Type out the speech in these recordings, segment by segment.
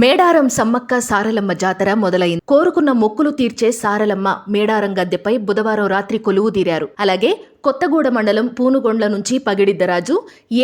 మేడారం సమ్మక్క సారలమ్మ జాతర మొదలైంది. కోరుకున్న మొక్కులు తీర్చే సారలమ్మ మేడారం గద్దెపై బుధవారం రాత్రి కొలువు తీరారు. అలాగే కొత్తగూడ మండలం పూనుగొండ్ల నుంచి పగిడిద్దరాజు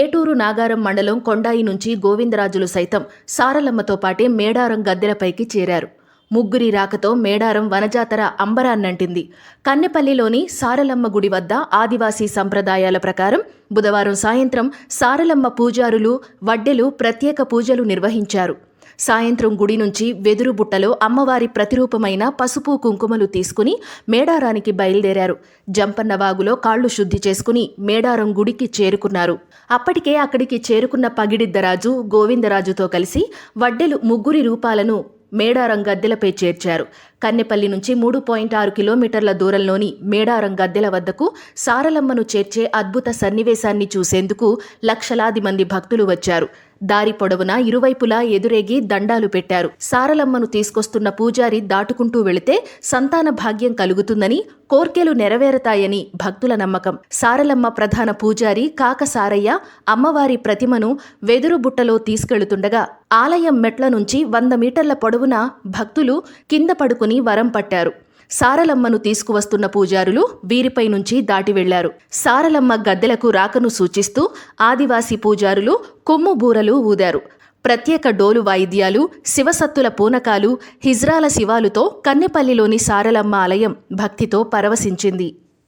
ఏటూరు నాగారం మండలం కొండాయి నుంచి గోవిందరాజులు సైతం సారలమ్మతో పాటే మేడారం గద్దెలపైకి చేరారు. ముగ్గురి రాకతో మేడారం వనజాతర అంబరాన్నంటింది. కన్నెపల్లిలోని సారలమ్మ గుడి వద్ద ఆదివాసీ సంప్రదాయాల ప్రకారం బుధవారం సాయంత్రం సారలమ్మ పూజారులు వడ్డెలు ప్రత్యేక పూజలు నిర్వహించారు. సాయంత్రం గుడి నుంచి వెదురు బుట్టలో అమ్మవారి ప్రతిరూపమైన పసుపు కుంకుమలు తీసుకుని మేడారానికి బయలుదేరారు. జంపన్న వాగులో కాళ్ళు శుద్ధి చేసుకుని మేడారం గుడికి చేరుకున్నారు. అప్పటికే అక్కడికి చేరుకున్న పగిడిద్దరాజు గోవిందరాజుతో కలిసి వడ్డెలు ముగ్గురి రూపాలను మేడారం గద్దెలపై చేర్చారు. కన్నెపల్లి నుంచి మూడు పాయింట్ ఆరు కిలోమీటర్ల దూరంలోని మేడారం గద్దెల వద్దకు సారలమ్మను చేర్చే అద్భుత సన్నివేశాన్ని చూసేందుకు లక్షలాది మంది భక్తులు వచ్చారు. దారి పొడవునా ఇరువైపులా ఎదురేగి దండాలు పెట్టారు. సారలమ్మను తీసుకొస్తున్న పూజారి దాటుకుంటూ వెళితే సంతాన భాగ్యం కలుగుతుందని కోర్కెలు నెరవేరతాయని భక్తుల నమ్మకం. సారలమ్మ ప్రధాన పూజారి కాక సారయ్య అమ్మవారి ప్రతిమను వెదురు బుట్టలో తీసుకెళ్తుండగా ఆలయం మెట్ల నుంచి వంద మీటర్ల పొడవున భక్తులు కింద పడుకుని వరం పట్టారు. సారలమ్మను తీసుకువస్తున్న పూజారులు వీరిపై నుంచి దాటి వెళ్ళారు. సారలమ్మ గద్దెలకు రాకను సూచిస్తూ ఆదివాసీ పూజారులు కొమ్ము బూరలు ఊదారు. ప్రత్యేక డోలు వాయిద్యాలు శివసత్తుల పూనకాలు హిజ్రాల శివాలుతో కన్నెపల్లిలోని సారలమ్మ ఆలయం భక్తితో పరవశించింది.